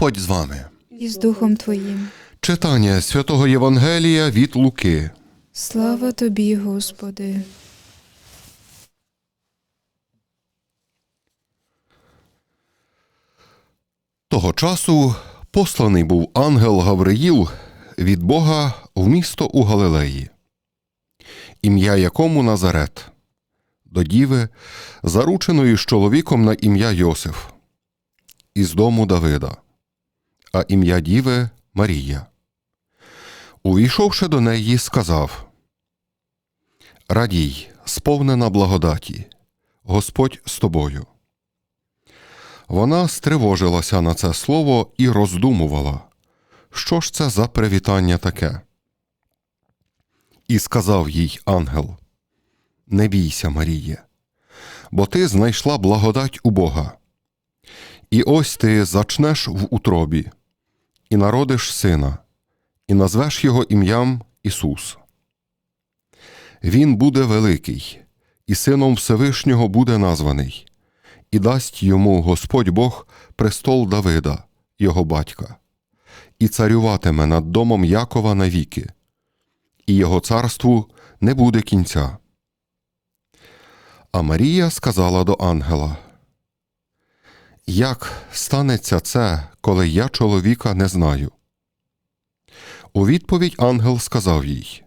Господь з вами. і з Духом Твоїм. Читання святого Євангелія від Луки. Слава Тобі, Господи. Того часу посланий був ангел Гавриїл від Бога в місто у Галилеї, ім'я якому Назарет, до діви, зарученої з чоловіком на ім'я Йосиф, із дому Давида, а ім'я діви Марія. Увійшовши до неї, сказав: Радій, сповнена благодаті, Господь з тобою. Вона стривожилася на це слово і роздумувала, що ж це за привітання таке. І сказав їй ангел: Не бійся, Маріє, бо ти знайшла благодать у Бога. І ось ти зачнеш в утробі, і народиш сина, і назвеш його ім'ям Ісус. Він буде великий, і сином Всевишнього буде названий і дасть йому Господь Бог престол Давида, його батька, і царюватиме над домом Якова навіки, і його царству не буде кінця. А Марія сказала до ангела: Як станеться це, коли я чоловіка не знаю? У відповідь ангел сказав їй: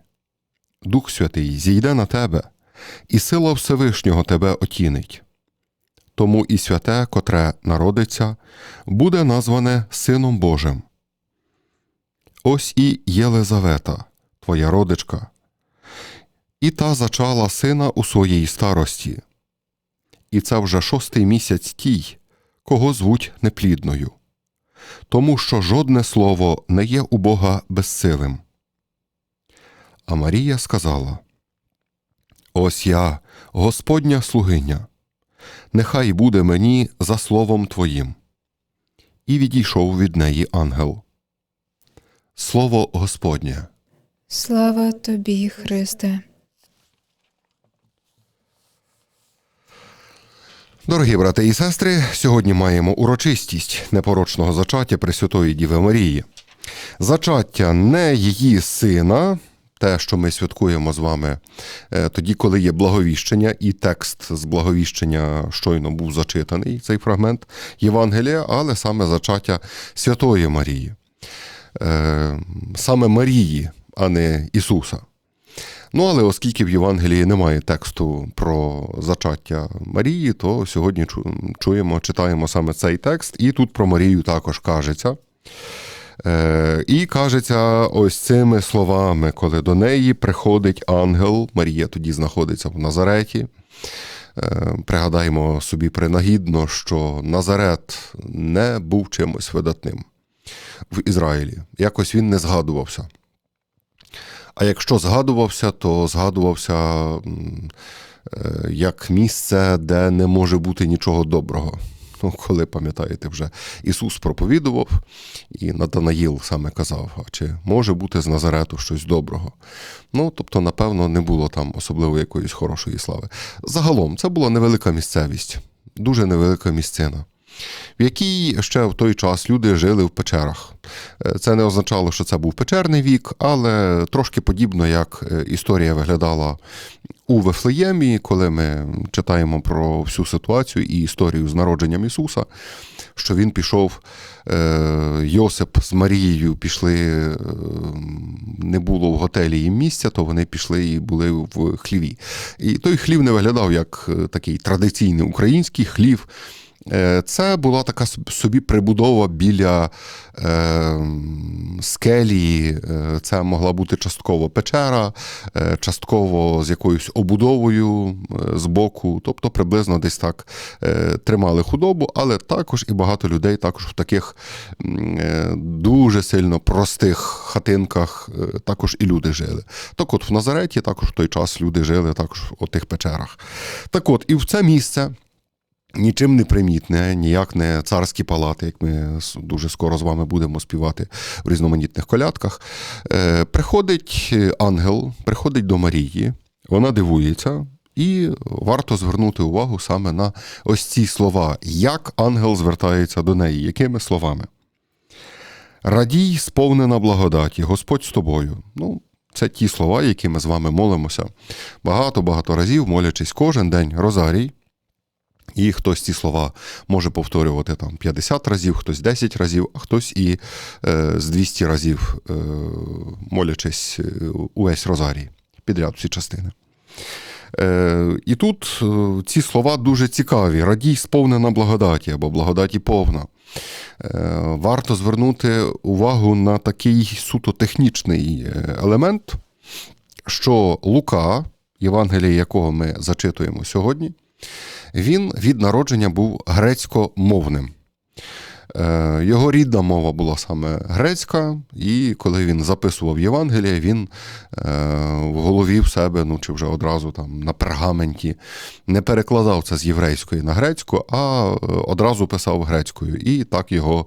Дух Святий зійде на тебе, і сила Всевишнього тебе отінить тому і святе, котре народиться, буде назване Сином Божим. Ось і Єлизавета, твоя родичка, і та зачала сина у своїй старості, і це вже шостий місяць тій, кого звуть неплідною, тому що жодне слово не є у Бога безсилим. А Марія сказала: Ось я, Господня слугиня нехай буде мені за словом Твоїм. І відійшов від неї ангел. Слово Господнє. Слава Тобі, Христе. Дорогі брати і сестри, сьогодні маємо урочистість непорочного зачаття Пресвятої Діви Марії. Зачаття не її сина, те, що ми святкуємо з вами е, тоді, коли є благовіщення, і текст з благовіщення щойно був зачитаний, цей фрагмент Євангелія, але саме зачаття Святої Марії, Е, саме Марії, а не Ісуса. Ну, але оскільки в Євангелії немає тексту про зачаття Марії, то сьогодні чуємо, читаємо саме цей текст, і тут про Марію також кажеться. Е, і кажеться ось цими словами, коли до неї приходить ангел, Марія тоді знаходиться в Назареті. Е, Пригадаємо собі принагідно, що Назарет не був чимось видатним в Ізраїлі. Якось він не згадувався. А якщо згадувався, то згадувався е, як місце, де не може бути нічого доброго. Ну, коли пам'ятаєте, вже Ісус проповідував, і Натанаїл саме казав: а чи може бути з Назарету щось доброго? Ну, тобто, напевно, не було там особливо якоїсь хорошої слави. Загалом, це була невелика місцевість, дуже невелика місцина. В якій ще в той час люди жили в печерах. Е, Це не означало, що це був печерний вік, але трошки подібно, як е, історія виглядала у Вифлеємі, коли ми читаємо про всю ситуацію і історію з народженням Ісуса, що він пішов, е, Йосип з Марією пішли, не було в готелі їм місця, то вони пішли і були в хліві. І той хлів не виглядав як такий традиційний український хлів. Е, Це була така собі прибудова біля е, скелі. Е, Це могла бути частково печера, е, частково з якоюсь обудовою з боку. Тобто приблизно десь так тримали худобу, але також і багато людей також в таких дуже сильно простих хатинках також і люди жили. Так от в Назареті також в той час люди жили також в тих печерах. Так от, і в це місце нічим не примітне, ніяк не царські палати, як ми дуже скоро з вами будемо співати в різноманітних колядках. Е, приходить е, ангел, приходить до Марії, вона дивується. І варто звернути увагу саме на ось ці слова, як ангел звертається до неї, якими словами. Радій, сповнена благодаті, Господь з тобою. Ну, це ті слова, які ми з вами молимося багато-багато разів, молячись кожен день Розарій. І хтось ці слова може повторювати там 50 разів, хтось 10 разів, а хтось і е, з 200 разів, е, молячись е, увесь Розарій, підряд всі частини. Е, і тут е, ці слова дуже цікаві: радій сповнена благодаті або благодаті повна. Е, варто звернути увагу на такий суто технічний е, елемент, що Лука, Євангеліє якого ми зачитуємо сьогодні, він від народження був грецькомовним. Е, Його рідна мова була саме грецька, і коли він записував Євангеліє, він е, в голові в себе, ну чи вже одразу там на пергаменті, не перекладав це з єврейської на грецьку, а е, одразу писав грецькою. І так його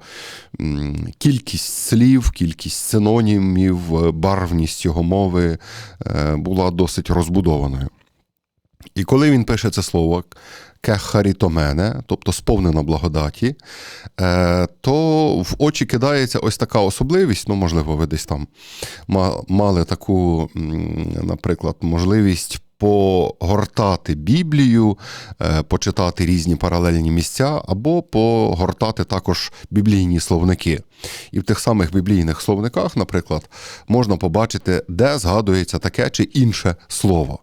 кількість слів, кількість синонімів, барвність його мови була досить розбудованою. І коли він пише це слово кехарітомене, тобто сповнена благодаті, е, то в очі кидається ось така особливість. Ну, можливо, ви десь там мали таку, наприклад, можливість. Погортати Біблію, е, почитати різні паралельні місця, або погортати також біблійні словники. І в тих самих біблійних словниках, наприклад, можна побачити, де згадується таке чи інше слово.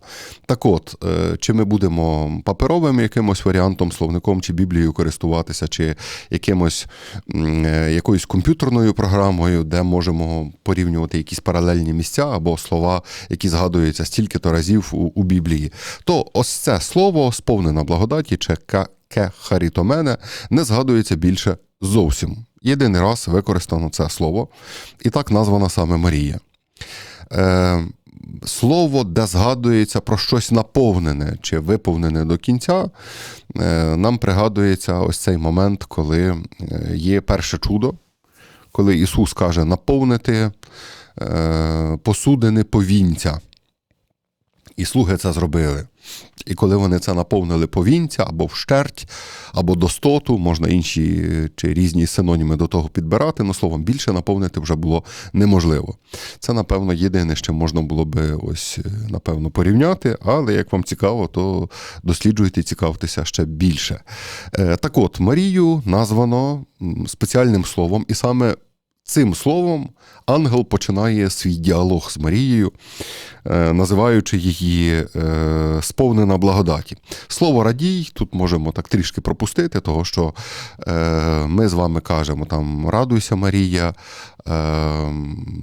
Так от, е, чи ми будемо паперовим якимось варіантом, словником чи Біблією користуватися, чи якимось е, якоюсь комп'ютерною програмою, де можемо порівнювати якісь паралельні місця або слова, які згадуються стільки-то разів у, у Біблії, то ось це слово сповнена благодаті чи ка- кехарітомене не згадується більше зовсім. Єдиний раз використано це слово, і так названа саме Марія. Е, слово, де згадується про щось наповнене чи виповнене до кінця, е, нам пригадується ось цей момент, коли е, є перше чудо, коли Ісус каже наповнити е, посудини повінця. І слуги це зробили. І коли вони це наповнили повінця або вщерть, або достоту, можна інші чи різні синоніми до того підбирати, ну словом, більше наповнити вже було неможливо. Це, напевно, єдине, що можна було би ось, е, напевно, порівняти, але як вам цікаво, то досліджуйте і цікавтеся ще більше. Е, Так от, Марію названо спеціальним словом, і саме цим словом ангел починає свій діалог з Марією, е, називаючи її е, сповнена благодаті. Слово радій тут можемо так трішки пропустити, того що е, ми з вами кажемо там радуйся, Марія.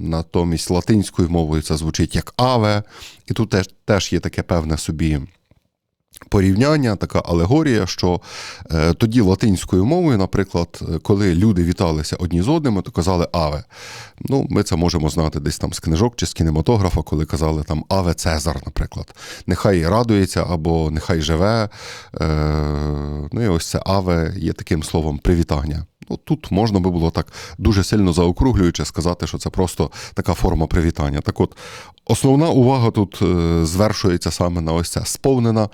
Натомість латинською мовою це звучить як аве, і тут теж, теж є таке певне собі. Порівняння, така алегорія, що е, тоді латинською мовою, наприклад, е, коли люди віталися одні з одними, то казали аве. Ну, ми це можемо знати десь там з книжок чи з кінематографа, коли казали там Аве Цезар, наприклад. Нехай радується або нехай живе. Е, ну і ось це аве є таким словом привітання. Ну, тут можна би було так дуже сильно заокруглюючи сказати, що це просто така форма привітання. Так от, основна увага тут е, звершується саме на ось це сповнена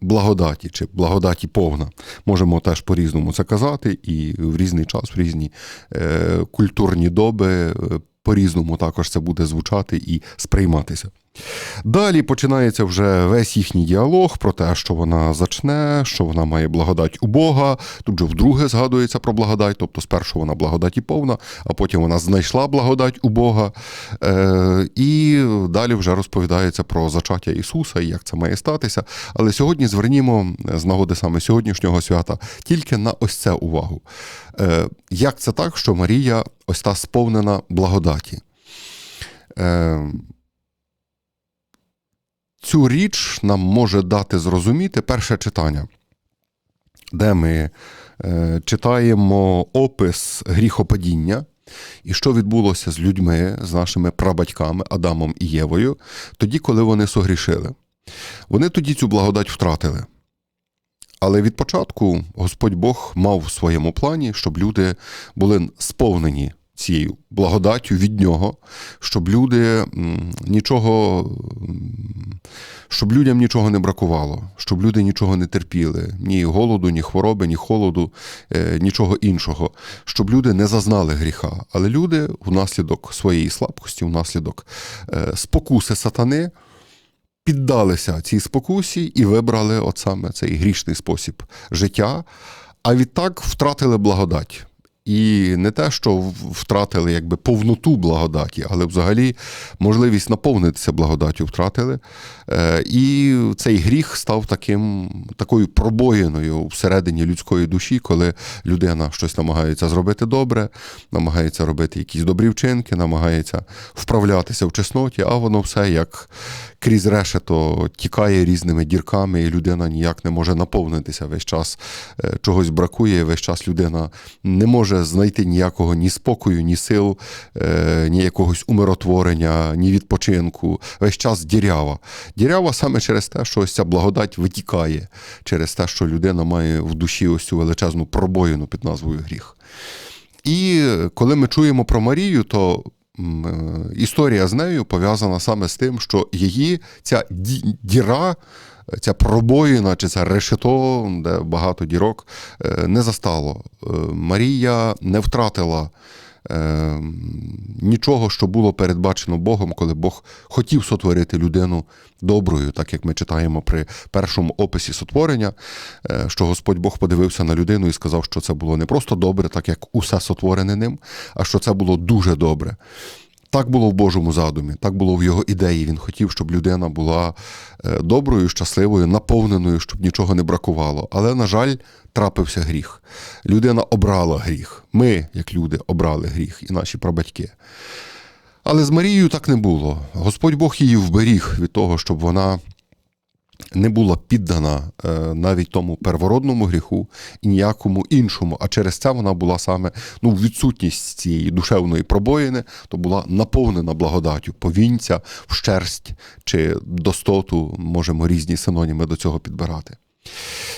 благодаті чи благодаті повна. Можемо теж по-різному це казати, і в різний час, в різні е, культурні доби. е, По-різному також це буде звучати і сприйматися. Далі починається вже весь їхній діалог про те, що вона зачне, що вона має благодать у Бога. Тут же вдруге згадується про благодать, тобто спершу вона благодаті повна, а потім вона знайшла благодать у Бога. Е, і далі вже розповідається про зачаття Ісуса і як це має статися. Але сьогодні звернімо з нагоди саме сьогоднішнього свята тільки на ось це увагу. Е, як це так, що Марія ось та сповнена благодаті? Е, Цю річ нам може дати зрозуміти перше читання, де ми е, читаємо опис гріхопадіння і що відбулося з людьми, з нашими прабатьками Адамом і Євою, тоді, коли вони согрішили. Вони тоді цю благодать втратили. Але від початку Господь Бог мав в своєму плані, щоб люди були сповнені цією благодаттю від нього, щоб люди нічого, щоб людям нічого не бракувало, щоб люди нічого не терпіли, ні голоду, ні хвороби, ні холоду, е, нічого іншого, щоб люди не зазнали гріха. Але люди внаслідок своєї слабкості, внаслідок е, спокуси сатани. Піддалися цій спокусі і вибрали от саме цей грішний спосіб життя, а відтак втратили благодать. І не те, що втратили якби повноту благодаті, але взагалі можливість наповнитися благодаттю втратили. Е, І цей гріх став таким, такою пробоїною всередині людської душі, коли людина щось намагається зробити добре, намагається робити якісь добрі вчинки, намагається вправлятися в чесноті, а воно все як крізь решето тікає різними дірками, і людина ніяк не може наповнитися. Весь час е, чогось бракує, весь час людина не може знайти ніякого ні спокою, ні сил, е, ні якогось умиротворення, ні відпочинку. Весь час дірява. Дірява саме через те, що ось ця благодать витікає, через те, що людина має в душі ось цю величезну пробоїну під назвою гріх. І коли ми чуємо про Марію, то історія з нею пов'язана саме з тим, що її ця діра, ця пробоїна чи це решето, де багато дірок, е, не застало. Е, Марія не втратила. Е, Нічого, що було передбачено Богом, коли Бог хотів сотворити людину доброю, так як ми читаємо при першому описі сотворення, е, що Господь Бог подивився на людину і сказав, що це було не просто добре, так як усе сотворене ним, а що це було дуже добре. Так було в Божому задумі, так було в його ідеї. Він хотів, щоб людина була е, доброю, щасливою, наповненою, щоб нічого не бракувало. Але, на жаль, трапився гріх. Людина обрала гріх. Ми, як люди, обрали гріх, і наші прабатьки. Але з Марією так не було. Господь Бог її вберіг від того, щоб вона не була піддана е, навіть тому первородному гріху і ніякому іншому. А через це вона була саме ну, відсутність цієї душевної пробоїни, то була наповнена благодаттю, повінця, вщерсть чи достоту, можемо різні синоніми до цього підбирати.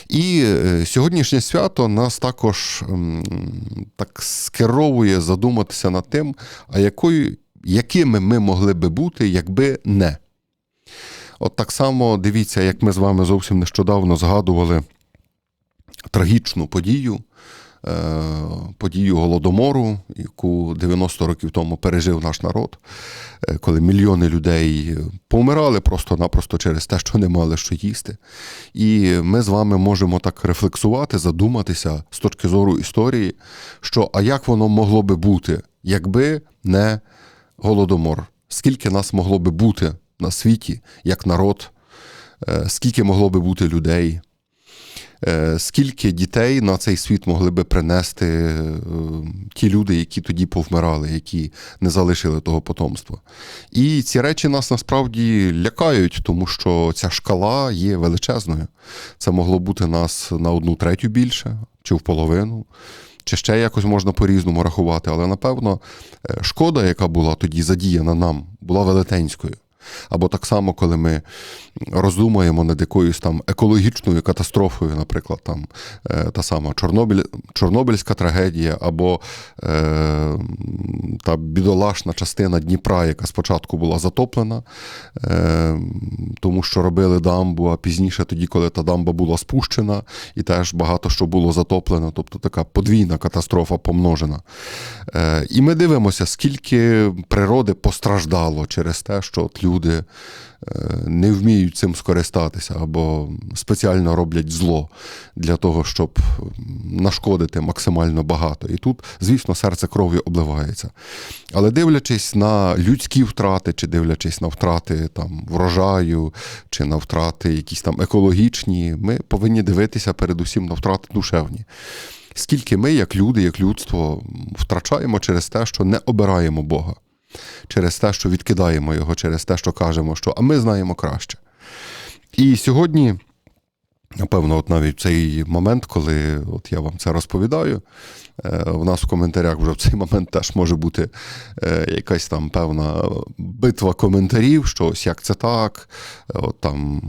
І е, сьогоднішнє свято нас також так скеровує задуматися над тим, а якою, якими ми могли би бути, якби не. От так само дивіться, як ми з вами зовсім нещодавно згадували трагічну подію, е, подію Голодомору, яку 90 років тому пережив наш народ, е, коли мільйони людей помирали просто-напросто через те, що не мали що їсти. І ми з вами можемо так рефлексувати, задуматися з точки зору історії, що а як воно могло би бути, якби не Голодомор? Скільки нас могло би бути на світі як народ, е, скільки могло би бути людей, е, скільки дітей на цей світ могли би принести е, ті люди, які тоді повмирали, які не залишили того потомства. І ці речі нас насправді лякають, тому що ця шкала є величезною. Це могло бути нас на одну третю більше чи в половину. Чи ще якось можна по-різному рахувати, але напевно шкода, яка була тоді задіяна нам, була велетенською. Або так само, коли ми роздумуємо над якоюсь там екологічною катастрофою, наприклад, там е, та сама Чорнобиль, Чорнобильська трагедія, або е, та бідолашна частина Дніпра, яка спочатку була затоплена, е, тому що робили дамбу, а пізніше тоді, коли та дамба була спущена, і теж багато що було затоплено, тобто така подвійна катастрофа помножена. Е, і ми дивимося, скільки природи постраждало через те, що от люди е, не вміють цим скористатися або спеціально роблять зло для того, щоб нашкодити максимально багато. І тут, звісно, серце кров'ю обливається. Але дивлячись на людські втрати, чи дивлячись на втрати там, врожаю, чи на втрати якісь там екологічні, ми повинні дивитися передусім на втрати душевні. Скільки ми, як люди, як людство, втрачаємо через те, що не обираємо Бога, через те, що відкидаємо його, через те, що кажемо, що а ми знаємо краще. І сьогодні, напевно, от навіть в цей момент, коли от я вам це розповідаю, е, в нас в коментарях вже в цей момент теж може бути е, якась там певна битва коментарів, що ось як це так, от там.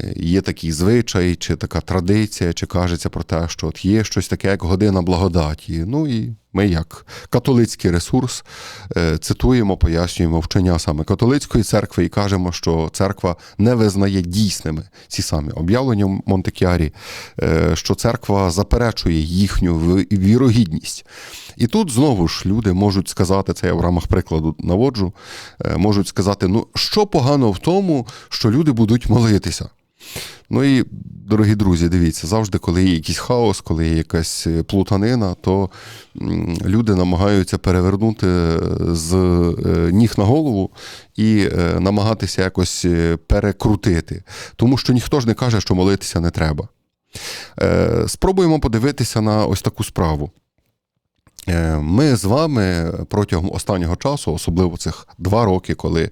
е, Є такий звичай, чи така традиція, чи кажеться про те, що от є щось таке, як година благодаті. Ну і Ми, як католицький ресурс, е, цитуємо, пояснюємо вчення саме католицької церкви і кажемо, що церква не визнає дійсними ці самі об'явлення в Монтекіарі, е, що церква заперечує їхню вірогідність. І тут знову ж люди можуть сказати, це я в рамах прикладу наводжу, е, можуть сказати: ну що погано в тому, що люди будуть молитися. Ну і, дорогі друзі, дивіться, завжди, коли є якийсь хаос, коли є якась е, плутанина, то люди намагаються перевернути е, з е, ніг на голову і намагатися якось перекрутити. Тому що ніхто ж не каже, що молитися не треба. Спробуємо подивитися на ось таку справу. Е, Ми з вами протягом останнього часу, особливо цих два роки, коли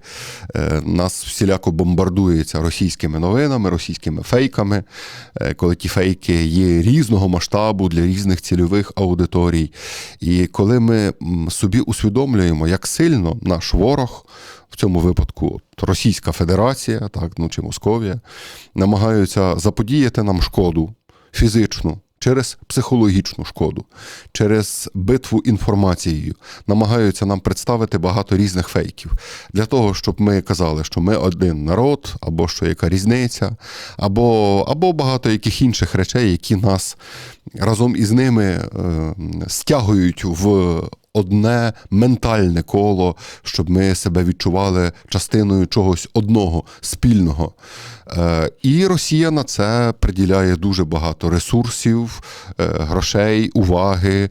е, нас всіляко бомбардується російськими новинами, російськими фейками, е, коли ті фейки є різного масштабу для різних цільових аудиторій. І коли ми собі усвідомлюємо, як сильно наш ворог, в цьому випадку Російська Федерація, так, ну чи Московія, намагаються заподіяти нам шкоду фізичну. Через психологічну шкоду, через битву інформацією намагаються нам представити багато різних фейків. Для того, щоб ми казали, що ми один народ, або що яка різниця, або, або багато яких інших речей, які нас разом із ними е, стягують в одне ментальне коло, щоб ми себе відчували частиною чогось одного спільного. Е, І Росія на це приділяє дуже багато ресурсів, е, грошей, уваги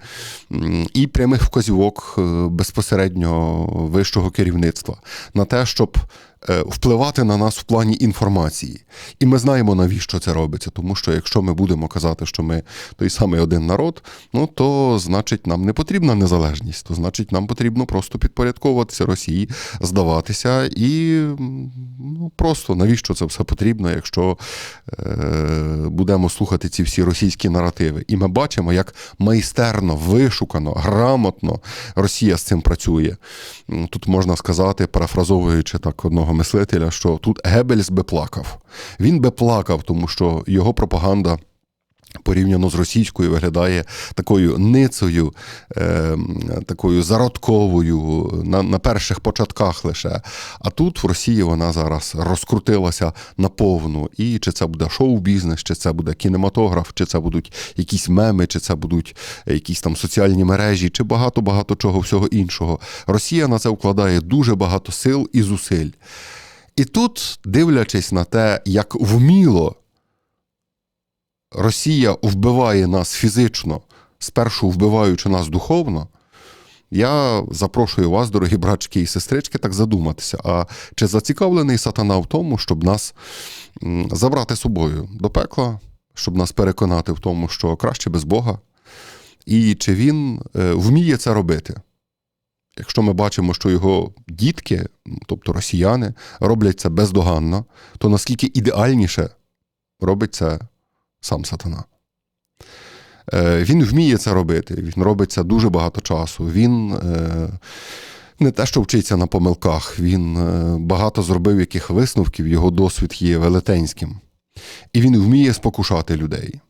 і прямих вказівок безпосереднього безпосередньо вищого керівництва на те, щоб е, впливати на нас в плані інформації. І ми знаємо, навіщо це робиться, тому що якщо ми будемо казати, що ми той самий один народ, ну то значить нам не потрібна незалежність, то значить нам потрібно просто підпорядковуватися Росії, здаватися і ну, просто навіщо це все потрібно, якщо е, будемо слухати ці всі російські наративи. І ми бачимо, як майстерно, вишукано, грамотно Росія з цим працює. Тут можна сказати, парафразовуючи так одного мислителя, що тут Геббельс би плакав. Він би плакав, тому що його пропаганда. Порівняно з російською виглядає такою ницею, е, такою зародковою на, на перших початках лише. А тут в Росії вона зараз розкрутилася наповну. І чи це буде шоу-бізнес, чи це буде кінематограф, чи це будуть якісь меми, чи це будуть якісь там соціальні мережі, чи багато-багато чого всього іншого. Росія на це вкладає дуже багато сил і зусиль. І тут, дивлячись на те, як вміло Росія вбиває нас фізично, спершу вбиваючи нас духовно, я запрошую вас, дорогі братчики і сестрички, так задуматися. А чи зацікавлений сатана в тому, щоб нас забрати собою до пекла, щоб нас переконати в тому, що краще без Бога? І чи він е, вміє це робити? Якщо ми бачимо, що його дітки, тобто росіяни, роблять це бездоганно, то наскільки ідеальніше робить це сам сатана. Е, Він вміє це робити, він робить це дуже багато часу. Він е, не те, що вчиться на помилках, він е, багато зробив яких висновків, його досвід є велетенським. І він вміє спокушати людей.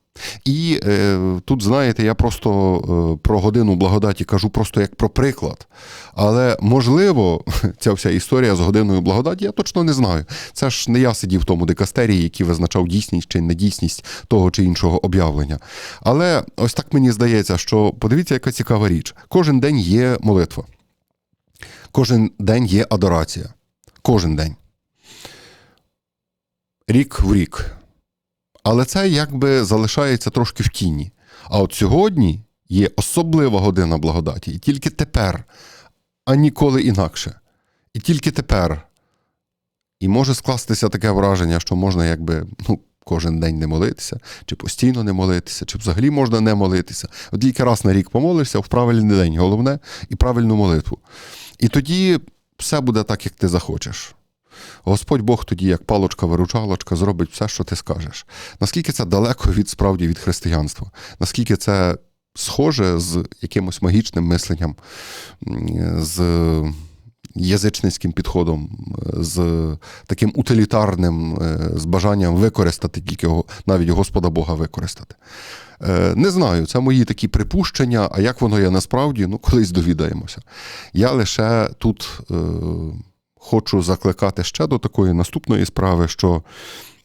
І е, тут, знаєте, я просто е, про годину благодаті кажу просто як про приклад. Але можливо, ця вся історія з годиною благодаті, я точно не знаю. Це ж не я сидів в тому дикастерії, який визначав дійсність чи недійсність того чи іншого об'явлення. Але ось так мені здається, що подивіться, яка цікава річ. Кожен день є молитва, кожен день є адорація. Кожен день. Рік в рік. Але це якби залишається трошки в тіні. А от сьогодні є особлива година благодаті, і тільки тепер, а ніколи інакше. І тільки тепер. І може скластися таке враження, що можна якби ну, кожен день не молитися, чи постійно не молитися, чи взагалі можна не молитися. От тільки раз на рік помолишся в правильний день, головне, і правильну молитву. І тоді все буде так, як ти захочеш. Господь Бог тоді, як палочка-виручалочка, зробить все, що ти скажеш. Наскільки це далеко від справді від християнства? Наскільки це схоже з якимось магічним мисленням, з язичницьким підходом, з таким утилітарним, е, з бажанням використати тільки навіть Господа Бога використати. Е, Не знаю, це мої такі припущення, а як воно є насправді, ну колись довідаємося. Я лише тут е, хочу закликати ще до такої наступної справи, що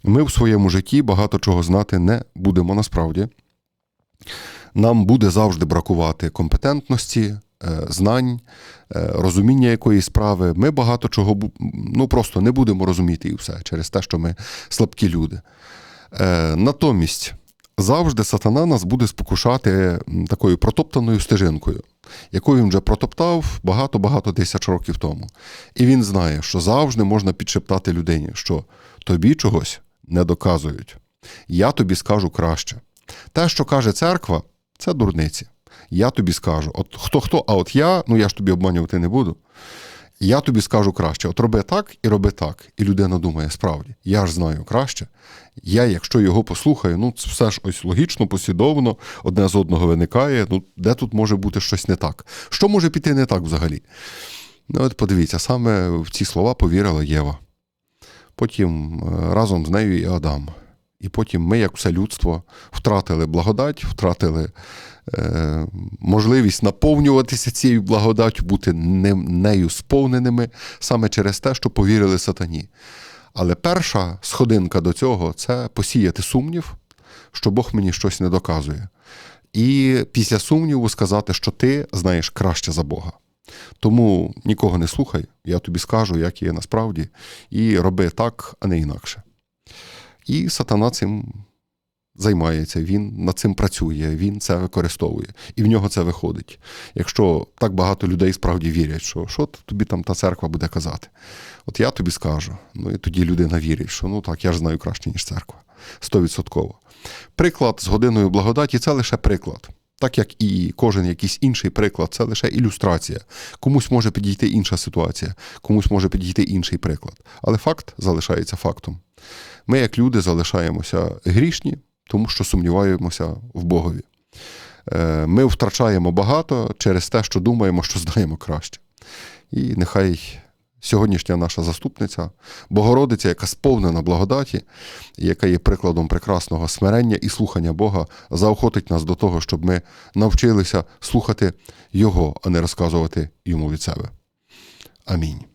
ми в своєму житті багато чого знати не будемо насправді. Нам буде завжди бракувати компетентності, е, знань, е, розуміння якоїсь справи. Ми багато чого ну, просто не будемо розуміти і все через те, що ми слабкі люди. Е, Натомість завжди сатана нас буде спокушати такою протоптаною стежинкою, яку він вже протоптав багато-багато тисяч років тому. І він знає, що завжди можна підшептати людині, що тобі чогось не доказують. Я тобі скажу краще. Те, що каже церква, це дурниці. Я тобі скажу, от хто хто, а от я, ну я ж тобі обманювати не буду. Я тобі скажу краще: от роби так і роби так. І людина думає, справді, я ж знаю краще. Я, якщо його послухаю, ну це все ж ось логічно, послідовно, одне з одного виникає. Ну, де тут може бути щось не так? Що може піти не так взагалі? Ну, от подивіться, саме в ці слова повірила Єва. Потім е, разом з нею і Адам. І потім ми, як все людство, втратили благодать, втратили е, можливість наповнюватися цією благодаттю, бути не- нею сповненими саме через те, що повірили сатані. Але перша сходинка до цього це посіяти сумнів, що Бог мені щось не доказує. І після сумніву сказати, що ти знаєш краще за Бога. Тому нікого не слухай, я тобі скажу, як є насправді, і роби так, а не інакше. І сатана цим займається, він над цим працює, він це використовує, і в нього це виходить. Якщо так багато людей справді вірять, що що тобі там та церква буде казати, от я тобі скажу. Ну і тоді людина вірить, що ну так, я ж знаю краще, ніж церква. Стовідсотково. Приклад з годиною благодаті це лише приклад. Так як і кожен якийсь інший приклад, це лише ілюстрація. Комусь може підійти інша ситуація, комусь може підійти інший приклад. Але факт залишається фактом. Ми, як люди, залишаємося грішні, тому що сумніваємося в Богові. Е, Ми втрачаємо багато через те, що думаємо, що знаємо краще. І нехай сьогоднішня наша заступниця, Богородиця, яка сповнена благодаті, яка є прикладом прекрасного смирення і слухання Бога, заохотить нас до того, щоб ми навчилися слухати Його, а не розказувати йому від себе. Амінь.